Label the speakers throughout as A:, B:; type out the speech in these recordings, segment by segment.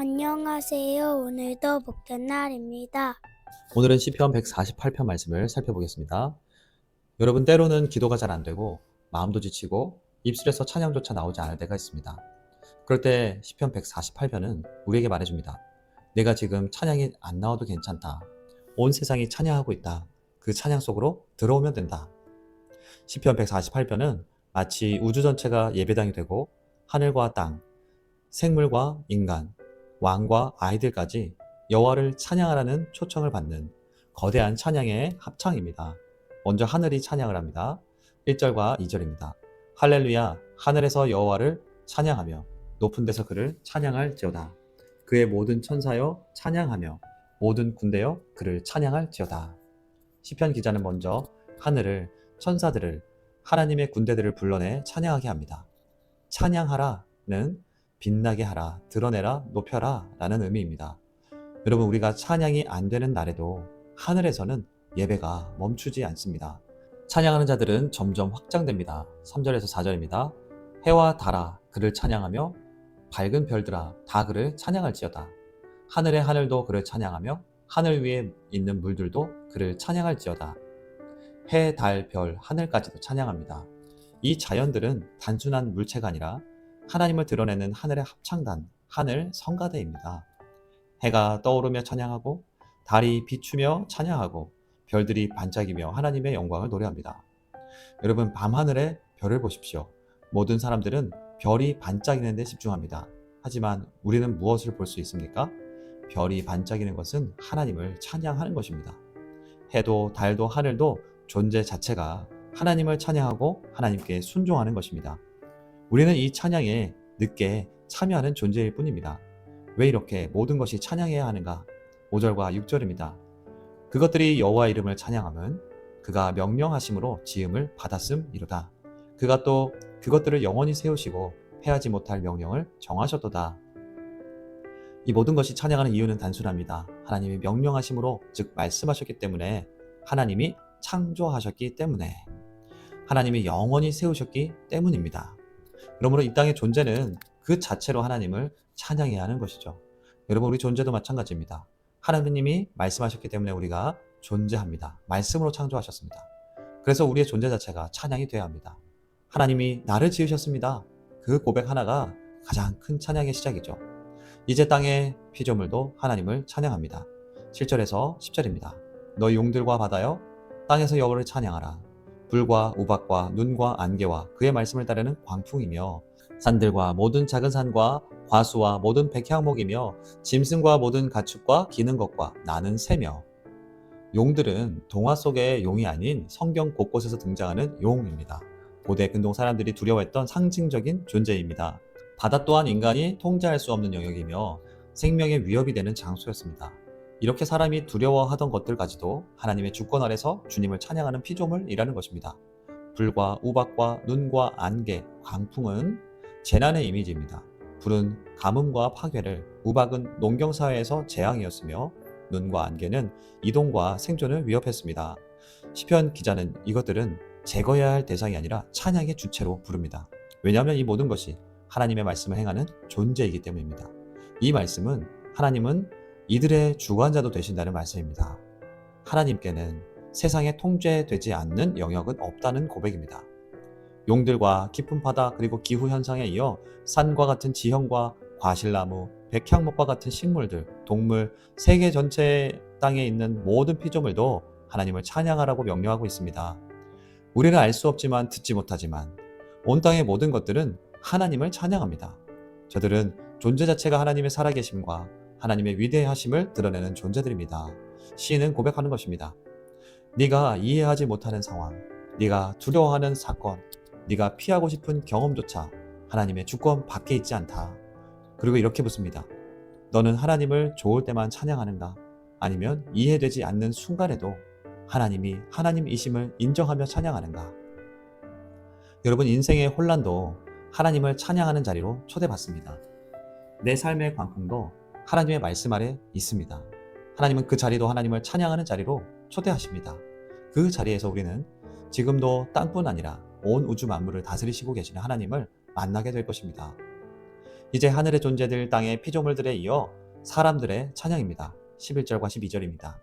A: 안녕하세요. 오늘도 복된 날입니다.
B: 오늘은 시편 148편 말씀을 살펴보겠습니다. 여러분 때로는 기도가 잘 안 되고 마음도 지치고 입술에서 찬양조차 나오지 않을 때가 있습니다. 그럴 때 시편 148편은 우리에게 말해줍니다. 내가 지금 찬양이 안 나와도 괜찮다. 온 세상이 찬양하고 있다. 그 찬양 속으로 들어오면 된다. 시편 148편은 마치 우주 전체가 예배당이 되고 하늘과 땅, 생물과 인간, 왕과 아이들까지 여호와를 찬양하라는 초청을 받는 거대한 찬양의 합창입니다. 먼저 하늘이 찬양을 합니다. 1절과 2절입니다. 할렐루야 하늘에서 여호와를 찬양하며 높은 데서 그를 찬양할지어다. 그의 모든 천사여 찬양하며 모든 군대여 그를 찬양할지어다. 시편 기자는 먼저 하늘을 천사들을 하나님의 군대들을 불러내 찬양하게 합니다. 찬양하라는 빛나게 하라, 드러내라, 높여라 라는 의미입니다. 여러분, 우리가 찬양이 안 되는 날에도 하늘에서는 예배가 멈추지 않습니다. 찬양하는 자들은 점점 확장됩니다. 3절에서 4절입니다. 해와 달아 그를 찬양하며 밝은 별들아 다 그를 찬양할지어다. 하늘의 하늘도 그를 찬양하며 하늘 위에 있는 물들도 그를 찬양할지어다. 해, 달, 별, 하늘까지도 찬양합니다. 이 자연들은 단순한 물체가 아니라 하나님을 드러내는 하늘의 합창단, 하늘 성가대입니다. 해가 떠오르며 찬양하고 달이 비추며 찬양하고 별들이 반짝이며 하나님의 영광을 노래합니다. 여러분 밤하늘에 별을 보십시오. 모든 사람들은 별이 반짝이는 데 집중합니다. 하지만 우리는 무엇을 볼 수 있습니까? 별이 반짝이는 것은 하나님을 찬양하는 것입니다. 해도 달도 하늘도 존재 자체가 하나님을 찬양하고 하나님께 순종하는 것입니다. 우리는 이 찬양에 늦게 참여하는 존재일 뿐입니다. 왜 이렇게 모든 것이 찬양해야 하는가? 5절과 6절입니다. 그것들이 여호와 이름을 찬양함은 그가 명령하심으로 지음을 받았음이로다. 그가 또 그것들을 영원히 세우시고 패하지 못할 명령을 정하셨도다. 이 모든 것이 찬양하는 이유는 단순합니다. 하나님이 명령하심으로 즉 말씀하셨기 때문에 하나님이 창조하셨기 때문에 하나님이 영원히 세우셨기 때문입니다. 그러므로 이 땅의 존재는 그 자체로 하나님을 찬양해야 하는 것이죠. 여러분 우리 존재도 마찬가지입니다. 하나님이 말씀하셨기 때문에 우리가 존재합니다. 말씀으로 창조하셨습니다. 그래서 우리의 존재 자체가 찬양이 되어야 합니다. 하나님이 나를 지으셨습니다. 그 고백 하나가 가장 큰 찬양의 시작이죠. 이제 땅의 피조물도 하나님을 찬양합니다. 7절에서 10절입니다. 너희 용들과 바다여 땅에서 여호와를 찬양하라. 불과 우박과 눈과 안개와 그의 말씀을 따르는 광풍이며 산들과 모든 작은 산과 과수와 모든 백향목이며 짐승과 모든 가축과 기는 것과 나는 새며 용들은 동화 속의 용이 아닌 성경 곳곳에서 등장하는 용입니다. 고대 근동 사람들이 두려워했던 상징적인 존재입니다. 바다 또한 인간이 통제할 수 없는 영역이며 생명의 위협이 되는 장소였습니다. 이렇게 사람이 두려워하던 것들까지도 하나님의 주권 아래서 주님을 찬양하는 피조물이라는 것입니다. 불과 우박과 눈과 안개, 광풍은 재난의 이미지입니다. 불은 가뭄과 파괴를, 우박은 농경사회에서 재앙이었으며 눈과 안개는 이동과 생존을 위협했습니다. 시편 기자는 이것들은 제거해야 할 대상이 아니라 찬양의 주체로 부릅니다. 왜냐하면 이 모든 것이 하나님의 말씀을 행하는 존재이기 때문입니다. 이 말씀은 하나님은 이들의 주관자도 되신다는 말씀입니다. 하나님께는 세상에 통제되지 않는 영역은 없다는 고백입니다. 용들과 깊은 바다 그리고 기후 현상에 이어 산과 같은 지형과 과실나무, 백향목과 같은 식물들, 동물, 세계 전체 땅에 있는 모든 피조물도 하나님을 찬양하라고 명령하고 있습니다. 우리는 알 수 없지만 듣지 못하지만 온 땅의 모든 것들은 하나님을 찬양합니다. 저들은 존재 자체가 하나님의 살아계심과 하나님의 위대하심을 드러내는 존재들입니다. 시인은 고백하는 것입니다. 네가 이해하지 못하는 상황, 네가 두려워하는 사건, 네가 피하고 싶은 경험조차 하나님의 주권 밖에 있지 않다. 그리고 이렇게 묻습니다. 너는 하나님을 좋을 때만 찬양하는가? 아니면 이해되지 않는 순간에도 하나님이 하나님이심을 인정하며 찬양하는가? 여러분 인생의 혼란도 하나님을 찬양하는 자리로 초대받습니다. 내 삶의 광풍도 하나님의 말씀 아래 있습니다. 하나님은 그 자리도 하나님을 찬양하는 자리로 초대하십니다. 그 자리에서 우리는 지금도 땅뿐 아니라 온 우주 만물을 다스리시고 계시는 하나님을 만나게 될 것입니다. 이제 하늘의 존재들 땅의 피조물들에 이어 사람들의 찬양입니다. 11절과 12절입니다.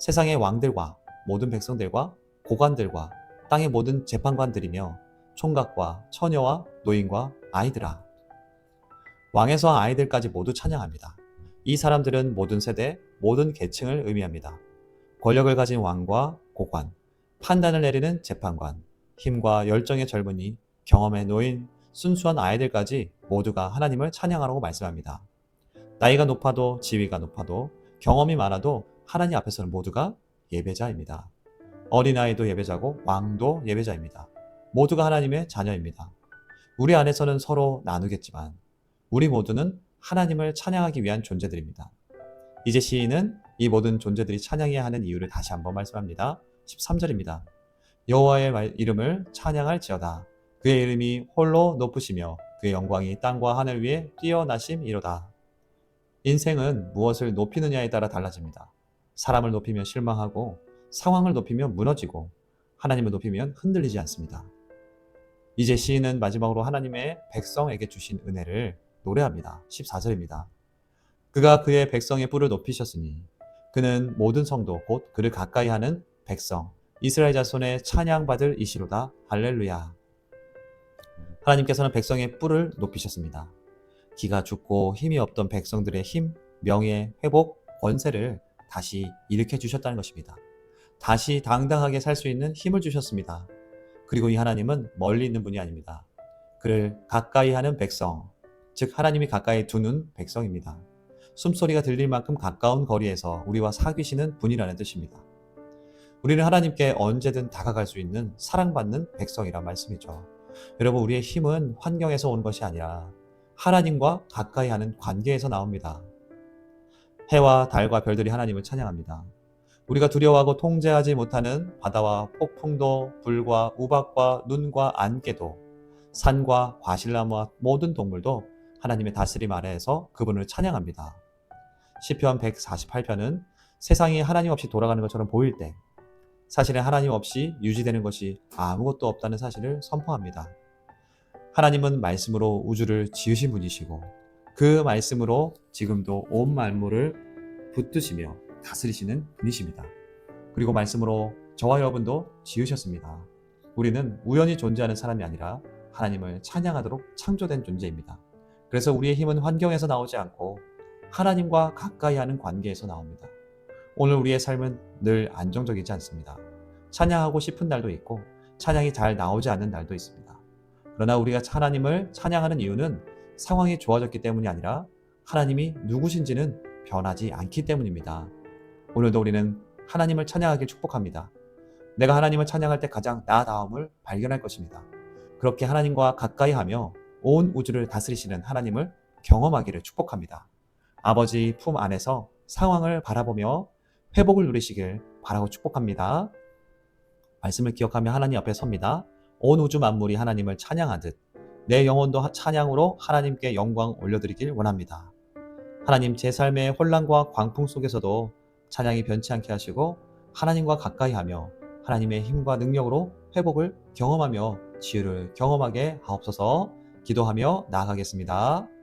B: 세상의 왕들과 모든 백성들과 고관들과 땅의 모든 재판관들이며 총각과 처녀와 노인과 아이들아. 왕에서 아이들까지 모두 찬양합니다. 이 사람들은 모든 세대, 모든 계층을 의미합니다. 권력을 가진 왕과 고관, 판단을 내리는 재판관, 힘과 열정의 젊은이, 경험의 노인, 순수한 아이들까지 모두가 하나님을 찬양하라고 말씀합니다. 나이가 높아도 지위가 높아도 경험이 많아도 하나님 앞에서는 모두가 예배자입니다. 어린아이도 예배자고 왕도 예배자입니다. 모두가 하나님의 자녀입니다. 우리 안에서는 서로 나누겠지만 우리 모두는 하나님을 찬양하기 위한 존재들입니다. 이제 시인은 이 모든 존재들이 찬양해야 하는 이유를 다시 한번 말씀합니다. 13절입니다. 여호와의 말- 이름을 찬양할지어다. 그의 이름이 홀로 높으시며 그의 영광이 땅과 하늘 위에 뛰어나심이로다. 인생은 무엇을 높이느냐에 따라 달라집니다. 사람을 높이면 실망하고 상황을 높이면 무너지고 하나님을 높이면 흔들리지 않습니다. 이제 시인은 마지막으로 하나님의 백성에게 주신 은혜를 노래합니다. 14절입니다. 그가 그의 백성의 뿔을 높이셨으니 그는 모든 성도 곧 그를 가까이 하는 백성 이스라엘 자손의 찬양받을 이시로다 할렐루야. 하나님께서는 백성의 뿔을 높이셨습니다. 기가 죽고 힘이 없던 백성들의 힘, 명예, 회복, 권세를 다시 일으켜 주셨다는 것입니다. 다시 당당하게 살 수 있는 힘을 주셨습니다. 그리고 이 하나님은 멀리 있는 분이 아닙니다. 그를 가까이 하는 백성, 즉 하나님이 가까이 두는 백성입니다. 숨소리가 들릴 만큼 가까운 거리에서 우리와 사귀시는 분이라는 뜻입니다. 우리는 하나님께 언제든 다가갈 수 있는 사랑받는 백성이란 말씀이죠. 여러분, 우리의 힘은 환경에서 온 것이 아니라 하나님과 가까이 하는 관계에서 나옵니다. 해와 달과 별들이 하나님을 찬양합니다. 우리가 두려워하고 통제하지 못하는 바다와 폭풍도 불과 우박과 눈과 안개도 산과 과실나무와 모든 동물도 하나님의 다스림 아래에서 그분을 찬양합니다. 시편 148편은 세상이 하나님 없이 돌아가는 것처럼 보일 때 사실은 하나님 없이 유지되는 것이 아무것도 없다는 사실을 선포합니다. 하나님은 말씀으로 우주를 지으신 분이시고 그 말씀으로 지금도 온 만물을 붙드시며 다스리시는 분이십니다. 그리고 말씀으로 저와 여러분도 지으셨습니다. 우리는 우연히 존재하는 사람이 아니라 하나님을 찬양하도록 창조된 존재입니다. 그래서 우리의 힘은 환경에서 나오지 않고 하나님과 가까이 하는 관계에서 나옵니다. 오늘 우리의 삶은 늘 안정적이지 않습니다. 찬양하고 싶은 날도 있고 찬양이 잘 나오지 않는 날도 있습니다. 그러나 우리가 하나님을 찬양하는 이유는 상황이 좋아졌기 때문이 아니라 하나님이 누구신지는 변하지 않기 때문입니다. 오늘도 우리는 하나님을 찬양하길 축복합니다. 내가 하나님을 찬양할 때 가장 나다움을 발견할 것입니다. 그렇게 하나님과 가까이 하며 온 우주를 다스리시는 하나님을 경험하기를 축복합니다. 아버지 품 안에서 상황을 바라보며 회복을 누리시길 바라고 축복합니다. 말씀을 기억하며 하나님 앞에 섭니다. 온 우주 만물이 하나님을 찬양하듯 내 영혼도 찬양으로 하나님께 영광 올려드리길 원합니다. 하나님 제 삶의 혼란과 광풍 속에서도 찬양이 변치 않게 하시고 하나님과 가까이 하며 하나님의 힘과 능력으로 회복을 경험하며 치유를 경험하게 하옵소서 기도하며 나아가겠습니다.